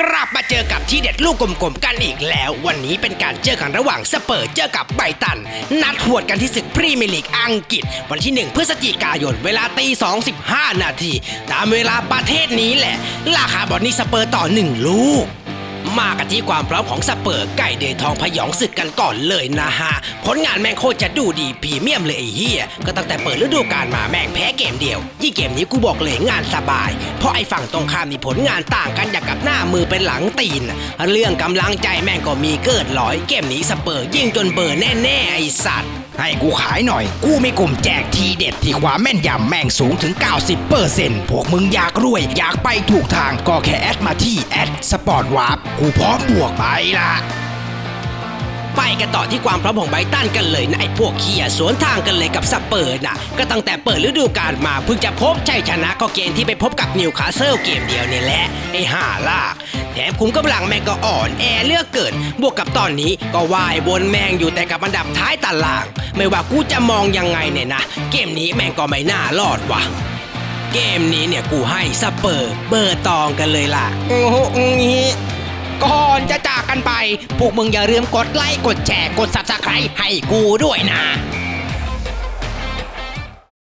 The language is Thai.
กลับมาเจอกับที่เด็ดลูกกลมๆกันอีกแล้ว วันนี้เป็นการเจอกันระหว่างสเปอร์เจอกับไบตัน นัดหวดกันที่ศึกพรีเมียร์ลีกอังกฤษ วันที่ 1 พฤศจิกายนเวลาตี2 15 นาที ตามเวลาประเทศนี้แหละ ราคาบอลนี่สเปอร์ต่อ 1 ลูก มากันที่ความพร้อมของสเปอร์ไก่เดยทองพยองศึกกันก่อนเลยนะฮะ ผลงานแม่งโคตรจะดูดีพรีเมียมเลยไอ้เฮียก็ตั้งแต่เปิดฤดูกาลมาแม่งแพ้เกมเดียว ยี่เกมนี้กูบอกเลยงานสบาย เพราะไอ้ฝั่งตรงข้ามมีผลงานต่างกันอย่างกับหน้ามือเป็นหลังตีน เรื่องกำลังใจแม่งก็มีเกิดร้อย เกมนี้สเปอร์ยิ่งจนเบอร์แน่ๆไอ้สัตว์ ให้กูขายหน่อย กูมีกลุ่มแจกทีเด็ดที่ความแม่นยำแม่งสูงถึง 90%พวกมึงอยากรวย อยากไปถูกทางก็แค่แอดมาที่แอดสปอร์ตวาร์ปกูพร้อมบวกไปละไปกันต่อที่ความพร้อมของไบตันกันเลยนะไอ้พวกเคียสวนทางกันเลยกับสเปอร์นะก็ตั้งแต่เปิดฤดูกาลมาเพิ่งจะพบชัยชนะก็เกมที่ไปพบกับนิวคาสเซิลเกมเดียวนี่แหละไอ้ห่าลาก แถมคุมกำลังแม่งก็อ่อนแอเลือกเกิน บวกกับตอนนี้ก็ว่ายบนแม่งอยู่แต่กับอันดับท้ายตาราง ไม่ว่ากูจะมองยังไงเนี่ยนะ เกมนี้แม่งก็ไม่น่ารอดว่ะเกมนี้เนี่ยกูให้สเปอร์เบอร์ตองกันเลยล่ะโอ้โหงี้ก่อนจะจากกันไป พวกมึงอย่าลืมกดไลค์กดแชร์กด subscribe ให้กูด้วยนะ